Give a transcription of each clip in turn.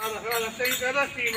Shankara Shiva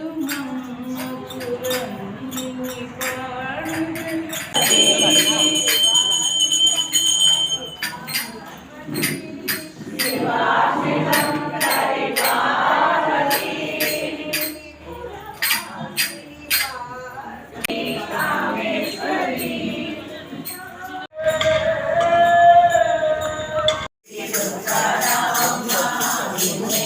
Gracias.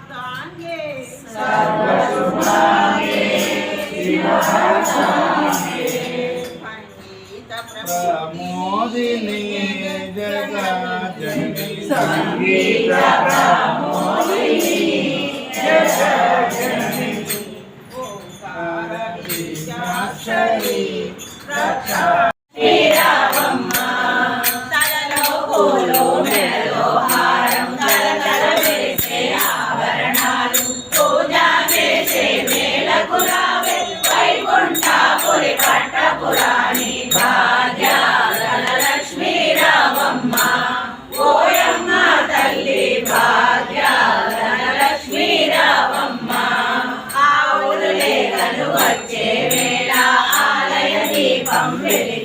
सर्वसुखांगे सर्वसुखांगे शिवसुखांगे पंडित प्रमोदिनी जगजननी संगीत प्रमोदिनी जगजननी ಮೇಲೆ